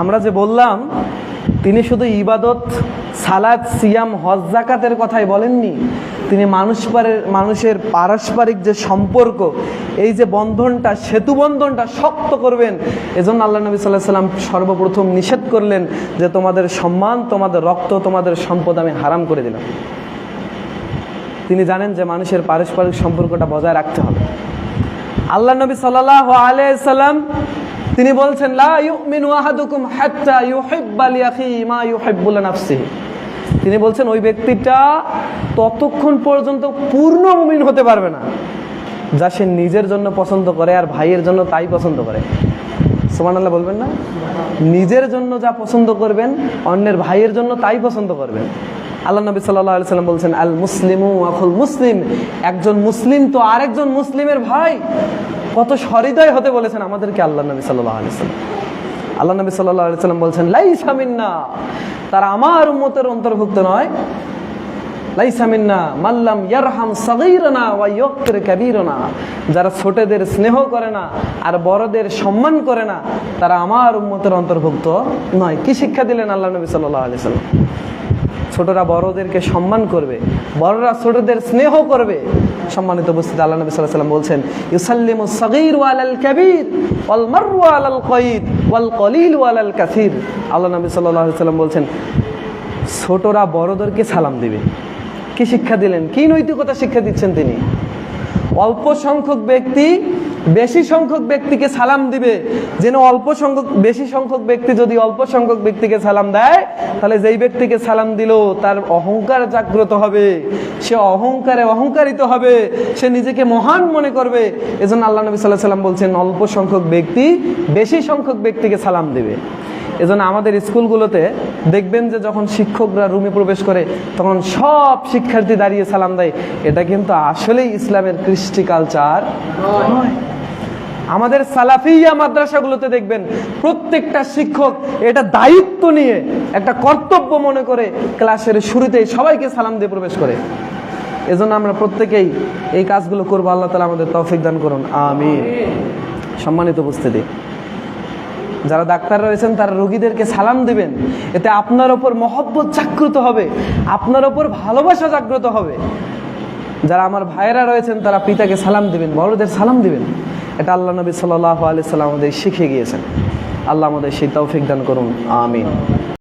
আমরা যে বললাম, তিনি শুধু ইবাদত সালাদ সিয়াম, হজ জাকাতের কথাই বলেননি। তিনি মানুষ মানুষের পারস্পরিক যে সম্পর্ক, এই যে বন্ধনটা, সেতু বন্ধনটা শক্ত করবেন, এজন্য আল্লাহ নবী সাল্লাহ সাল্লাম সর্বপ্রথম নিষেধ করলেন যে তোমাদের সম্মান, তোমাদের রক্ত, তোমাদের সম্পদ আমি হারাম করে দিলাম। তিনি জানেন যে মানুষের পারস্পরিক সম্পর্কটা বজায় রাখতে হবে। আল্লাহ নবী সাল্লাহ আলাইহি সাল্লাম তিনি বলছেন, লা তিনি বলছেন, ওই ব্যক্তিটা ততক্ষণ পর্যন্ত পূর্ণ মুমিন হতে পারবে না। যা সে নিজের জন্য পছন্দ করে আর ভাইয়ের জন্য তাই পছন্দ করে। সুবহানাল্লাহ বলবেন না? নিজের জন্য যা পছন্দ করবেন, অন্যের ভাইয়ের জন্য তাই পছন্দ করবেন। আল্লাহ নবী সাল্লাহ সাল্লাম বলছেন আল মুসলিমু আখুল মুসলিম। একজন মুসলিম তো আরেকজন মুসলিমের ভাই। কত সহৃদয় হতে বলেছেন আমাদেরকে আল্লাহ নবী সাল্লাহ সাল্লাম। আল্লাহ নবী সাল্লাহ সাল্লাম বলছেন লাই সামিন্না তারা আমার উম্মতের অন্তর্ভুক্ত নয়। মিন্না মাল্লাম ইয়ারহাম সাগীরানা ওয়া ইয়াকফির কাবীরানা। যারা ছোটদের স্নেহ করে না আর বড়দের সম্মান করে না, তারা আমার উম্মতের অন্তর্ভুক্ত নয়। কি শিক্ষা দিলেন আল্লাহ নবী সাল্লাল্লাহু সাল্লাম? ছোটরা বড়দেরকে সম্মান করবে, বড়রা ছোটদের স্নেহ করবে। সম্মানিত উপস্থিত আল্লাহ নবী সাল্লাম বলছেন, ইউসাল্লিমু সাগীর ওয়ালাল কাবীর, ওয়াল মাররু আলাল কয়িদ ওয়াল কলিল ওয়ালাল কাসির। আল্লাহ নবী আলাইহি সাল্লাম বলছেন, ছোটরা বড়দেরকে সালাম দিবে। কি শিক্ষা দিলেন? কি নৈতিকতা শিক্ষা দিচ্ছেন তিনি? অল্প সংখ্যক ব্যক্তি বেশি সংখ্যক ব্যক্তিকে সালাম দিবে। যেন অল্প সংখ্যক, বেশি সংখ্যক ব্যক্তি যদি অল্প সংখ্যক ব্যক্তিকে সালাম দেয়, তাহলে যেই ব্যক্তিকে সালাম দিল, তার অহংকার জাগ্রত হবে। সে অহংকারে অহংকারিত হবে। সে নিজেকে মহান মনে করবে। এজন্য আল্লাহ নবী সাল্লাহ সাল্লাম বলছেন, অল্প সংখ্যক ব্যক্তি বেশি সংখ্যক ব্যক্তিকে সালাম দিবে। এজন্য আমাদের স্কুলগুলোতে দেখবেন যে যখন শিক্ষকরা রুমে প্রবেশ করে, তখন সব শিক্ষার্থী দাঁড়িয়ে সালাম দেয়। এটা কিন্তু আসলেই ইসলামের কৃষ্টি কালচার নয়। আমাদের সালাফিয়া মাদ্রাসাগুলোতে দেখবেন প্রত্যেকটা শিক্ষক এটা দায়িত্ব নিয়ে একটা কর্তব্য মনে করে ক্লাসের শুরুতেই সবাইকে সালাম দিয়ে প্রবেশ করে। এজন্য আমরা প্রত্যেকেই এই কাজগুলো করব। আল্লাহ তালা আমাদের তৌফিক দান করুন। আমি সম্মানিত উপস্থিতি। যারা ডাক্তার রয়েছেন, তারা রোগীদেরকে সালাম দিবেন। এতে আপনার ওপর মহব্বত জাগ্রত হবে, আপনার ওপর ভালোবাসা জাগ্রত হবে। যারা আমার ভাইয়েরা রয়েছেন, তারা পিতাকে সালাম দিবেন, বড়দের সালাম দিবেন। এটা আল্লাহ নবী সাল্লাহ আলি সাল্লাম আমাদের শিখে গিয়েছেন। আল্লাহ আমাদের সেই তৌফিক দান করুন। আমিন।